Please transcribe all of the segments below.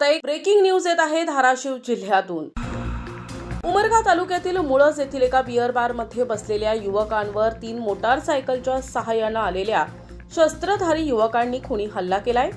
Breaking news येत आहे धाराशिव जिल्ह्यातून. उमरगा तालुक्यातील मुळस येथील एका बिअर बारमध्ये बसलेल्या युवकांवर तीन मोटारसायकलच्या सहाय्यानं आलेल्या शस्त्रधारी युवकांनी खुनी हल्ला केलाय.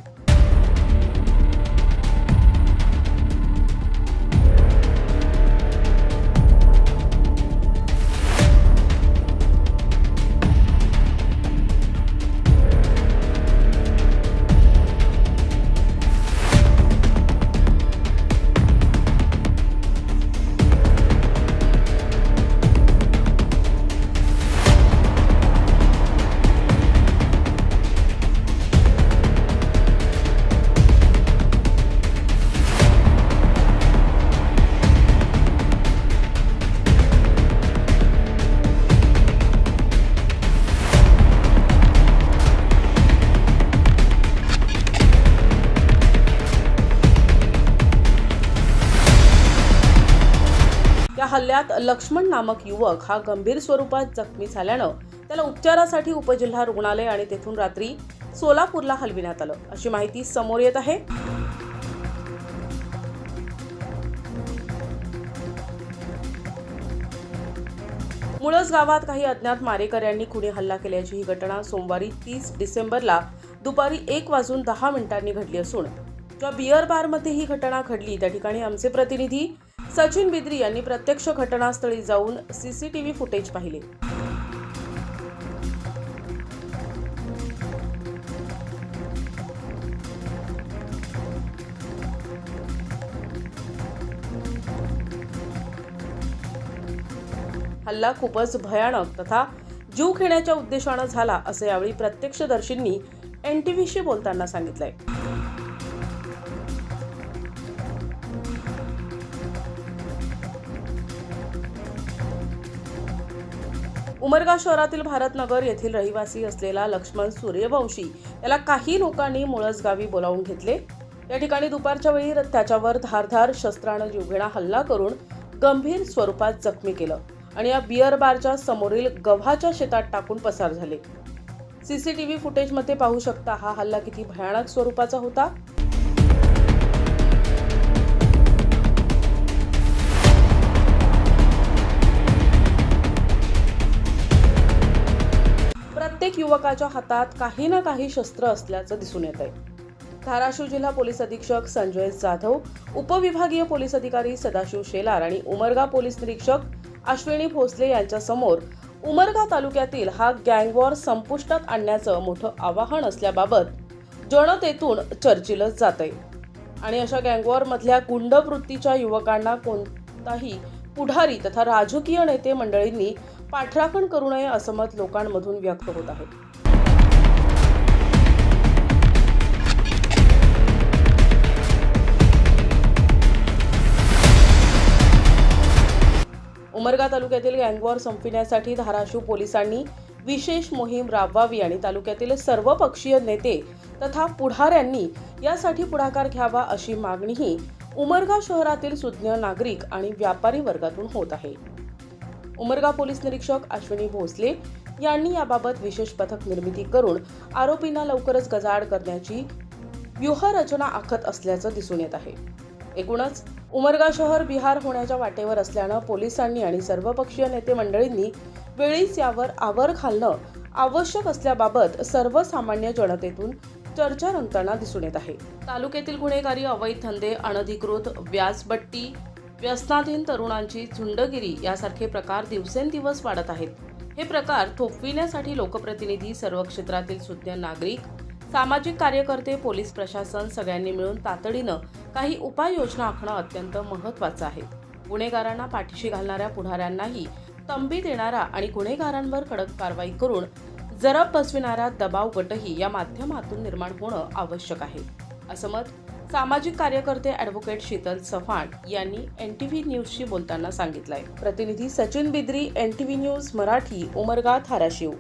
या हल्ल्यात लक्ष्मण नामक युवक हा गंभीर स्वरूपात जखमी झाल्यानं त्याला उपचारासाठी उपजिल्हा रुग्णालय आणि तेथून रात्री सोलापूरला हलविण्यात आलं. अशी माहिती समोर येत आहे. मुळस गावात काही अज्ञात मारेकऱ्यांनी खुनी हल्ला केल्याची ही घटना सोमवारी तीस डिसेंबरला दुपारी एक वाजून दहा मिनिटांनी घडली असून एका बिअर बारमध्ये ही घटना घडली. त्या ठिकाणी आमचे प्रतिनिधी सचिन बिद्री यांनी प्रत्यक्ष घटनास्थळी जाऊन सीसीटीव्ही फुटेज पाहिले. हल्ला खूपच भयानक तथा जीव घेण्याच्या उद्देशानं झाला असं यावेळी प्रत्यक्षदर्शींनी एन टी व्हीशी बोलताना सांगितलंय. उमरगा शहरातील भारतनगर येथील रहिवासी असलेला लक्ष्मण सूर्यवंशी याला काही लोकांनी मुळस गावी बोलावून घेतले. या ठिकाणी दुपारच्या वेळी त्याच्यावर धारधार शस्त्रानं जीवघेणा हल्ला करून गंभीर स्वरूपात जखमी केलं आणि या बिअर बारच्या समोरील गव्हाच्या शेतात टाकून पसार झाले. सीसीटीव्ही फुटेजमध्ये पाहू शकता हा हल्ला किती भयानक स्वरूपाचा होता. प्रत्येक युवकाच्या हातात काही ना काही शस्त्र असल्याचं दिसून येत आहे धाराशिव जिल्हा पोलीस अधीक्षक संजय जाधव उपविभागीय पोलीस अधिकारी सदाशिव शेलार आणि उमरगा पोलीस निरीक्षक अश्विनी भोसले यांच्यासमोर उमरगा तालुक्यातील हा गँगवॉर संपुष्टात आणण्याचं मोठं आवाहन असल्याबाबत जनतेतून चर्चिलं जात आहे आणि अशा गँगवॉर मधल्या गुंडवृत्तीच्या युवकांना कोणताही पुढारी तथा राजकीय नेते मंडळींनी पाठराखण करू नये असं मत लोकांमधून व्यक्त होत आहे. उमरगा तालुक्यातील गँगवॉर संपविण्यासाठी धाराशिव पोलिसांनी विशेष मोहीम राबवावी आणि तालुक्यातील सर्व पक्षीय नेते तथा पुढाऱ्यांनी यासाठी पुढाकार घ्यावा अशी मागणीही उमरगा शहरातील सुज्ञ नागरिक आणि व्यापारी वर्गातून होत आहे. उमरगा पोलीस निरीक्षक अश्विनी भोसले यांनी याबाबत विशेष पथक निर्मिती करून आरोपींना लवकरच गजाआड करण्याची व्यूहरचना आखत असल्याचं दिसून येत आहे. एकूणच उमरगा शहर बिहार होण्याच्या वाटेवर असल्यानं पोलिसांनी आणि सर्वपक्षीय नेते मंडळींनी वेळीच यावर आवर घालणं आवश्यक असल्याबाबत सर्वसामान्य जनतेतून चर्चा रंगताना दिसून येत आहे. तालुक्यातील गुन्हेगारी अवैध धंदे अनधिकृत व्याजबट्टी व्यसनाधीन तरुणांची झुंडगिरी यासारखे प्रकार दिवसेंदिवस वाढत आहेत. हे प्रकार थोपविण्यासाठी लोकप्रतिनिधी सर्व क्षेत्रातील सुज्ञ नागरिक सामाजिक कार्यकर्ते पोलीस प्रशासन सगळ्यांनी मिळून तातडीनं काही उपाययोजना आखणं अत्यंत महत्त्वाचं आहे. गुन्हेगारांना पाठीशी घालणाऱ्या पुढाऱ्यांनाही तंबी देणारा आणि गुन्हेगारांवर कडक कारवाई करून जरब बसविणारा दबाव गटही या माध्यमातून निर्माण होणं आवश्यक आहे. असं मत सामाजिक कार्यकर्ते ॲडव्होकेट शीतल चव्हाण यांनी एन टी व्ही न्यूजशी बोलताना सांगितलंय. प्रतिनिधी Sachin Bidri N T V news Marathi Umarga Dharashiv.